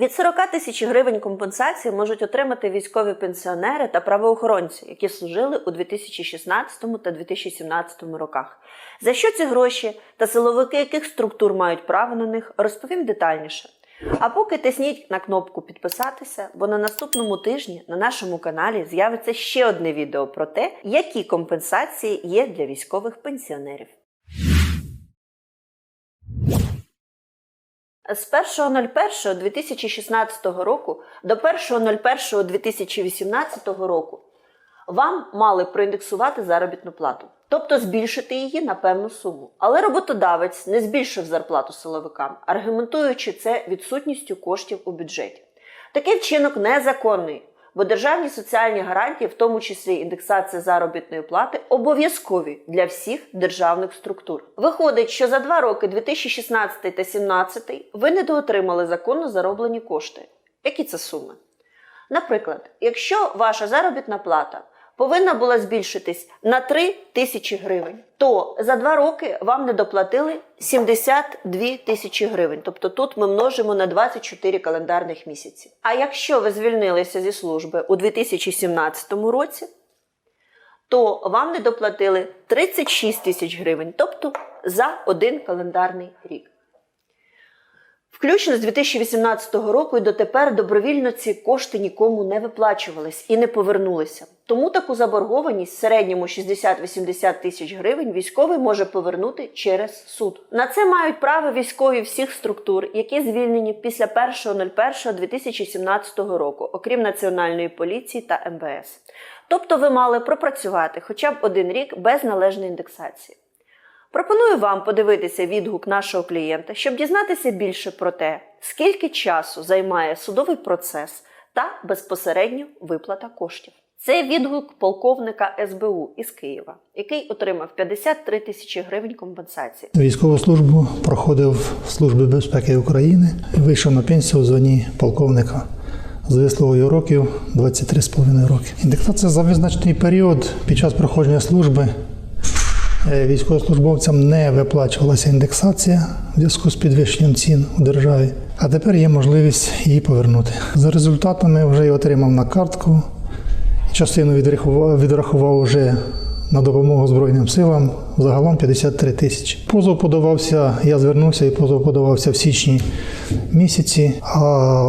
Від 40 тисяч гривень компенсації можуть отримати військові пенсіонери та правоохоронці, які служили у 2016 та 2017 роках. За що ці гроші та силовики яких структур мають право на них, розповім детальніше. А поки тисніть на кнопку підписатися, бо на наступному тижні на нашому каналі з'явиться ще одне відео про те, які компенсації є для військових пенсіонерів. З 1.01.2016 року до 1.01.2018 року вам мали проіндексувати заробітну плату, тобто збільшити її на певну суму. Але роботодавець не збільшив зарплату силовикам, аргументуючи це відсутністю коштів у бюджеті. Такий вчинок незаконний, бо державні соціальні гарантії, в тому числі індексація заробітної плати, обов'язкові для всіх державних структур. Виходить, що за два роки 2016 та 2017 ви недоотримали законно зароблені кошти. Які це суми? Наприклад, якщо ваша заробітна плата повинна була збільшитись на 3 тисячі гривень, то за два роки вам не доплатили 72 тисячі гривень. Тобто тут ми множимо на 24 календарних місяці. А якщо ви звільнилися зі служби у 2017 році, то вам не доплатили 36 тисяч гривень, тобто за один календарний рік. Включно з 2018 року і дотепер добровільно ці кошти нікому не виплачувались і не повернулися. Тому таку заборгованість в середньому 60-80 тисяч гривень військовий може повернути через суд. На це мають право військові всіх структур, які звільнені після 1.01.2017 року, окрім Національної поліції та МВС. Тобто ви мали пропрацювати хоча б один рік без належної індексації. Пропоную вам подивитися відгук нашого клієнта, щоб дізнатися більше про те, скільки часу займає судовий процес та безпосередньо виплата коштів. Це відгук полковника СБУ із Києва, який отримав 53 тисячі гривень компенсації. Військову службу проходив в Службі безпеки України вийшов на пенсію у званні полковника з висловою років 23,5 роки. Індексація за визначений період під час проходження служби військовослужбовцям не виплачувалася індексація в зв'язку з підвищенням цін у державі, а тепер є можливість її повернути. За результатами вже я отримав на картку. Частину відрахував, відрахував вже на допомогу Збройним силам загалом 53 тисячі. Позов подавався, я звернувся і позов подавався в січні місяці, а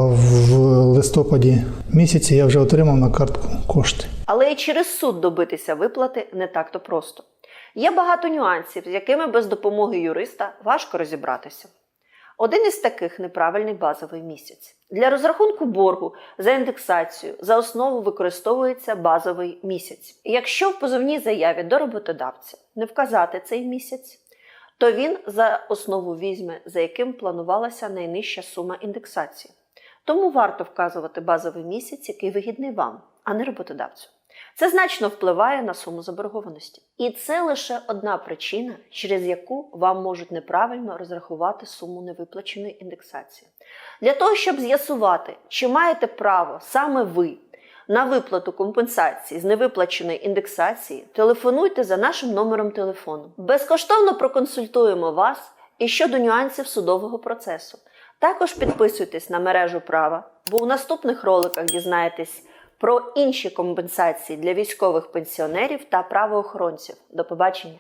в листопаді місяці я вже отримав на картку кошти. Але і через суд добитися виплати не так-то просто. Є багато нюансів, з якими без допомоги юриста важко розібратися. Один із таких неправильний базовий місяць. Для розрахунку боргу за індексацію за основу використовується базовий місяць. Якщо в позовній заяві до роботодавця не вказати цей місяць, то він за основу візьме, за яким планувалася найнижча сума індексації. Тому варто вказувати базовий місяць, який вигідний вам, а не роботодавцю. Це значно впливає на суму заборгованості. І це лише одна причина, через яку вам можуть неправильно розрахувати суму невиплаченої індексації. Для того, щоб з'ясувати, чи маєте право саме ви на виплату компенсації з невиплаченої індексації, телефонуйте за нашим номером телефону. Безкоштовно проконсультуємо вас і щодо нюансів судового процесу. Також підписуйтесь на мережу права, бо у наступних роликах дізнаєтесь про інші компенсації для військових пенсіонерів та правоохоронців. До побачення!